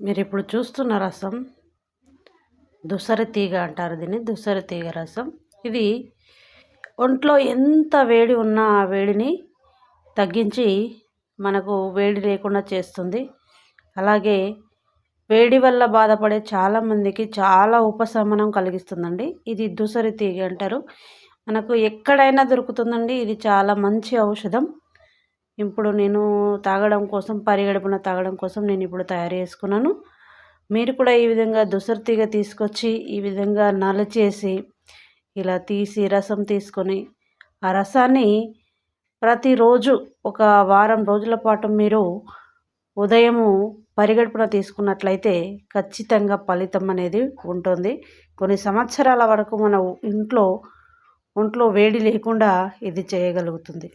మీరు ఇప్పుడు చూస్తున్న రసం దుసరి తీగ అంటారు దీన్ని దుసరి తీగ రసం. ఇది ఒంట్లో ఎంత వేడి ఉన్నా ఆ వేడిని తగ్గించి మనకు వేడి లేకుండా చేస్తుంది. అలాగే వేడి వల్ల బాధపడే చాలామందికి చాలా ఉపశమనం కలిగిస్తుందండి. ఇది దుసరి తీగ అంటారు. మనకు ఎక్కడైనా దొరుకుతుందండి. ఇది చాలా మంచి ఔషధం. ఇప్పుడు నేను తాగడం కోసం పరిగడుపున తాగడం కోసం నేను ఇప్పుడు తయారు చేసుకున్నాను. మీరు కూడా ఈ విధంగా దుసర్తిగా తీసుకొచ్చి ఈ విధంగా నలచేసి ఇలా తీసి రసం తీసుకొని ఆ రసాన్ని ప్రతిరోజు ఒక వారం రోజుల పాటు మీరు ఉదయము పరిగడుపున తీసుకున్నట్లయితే ఖచ్చితంగా ఫలితం అనేది ఉంటుంది. కొన్ని సంవత్సరాల వరకు మన ఇంట్లో ఒంట్లో వేడి లేకుండా ఇది చేయగలుగుతుంది.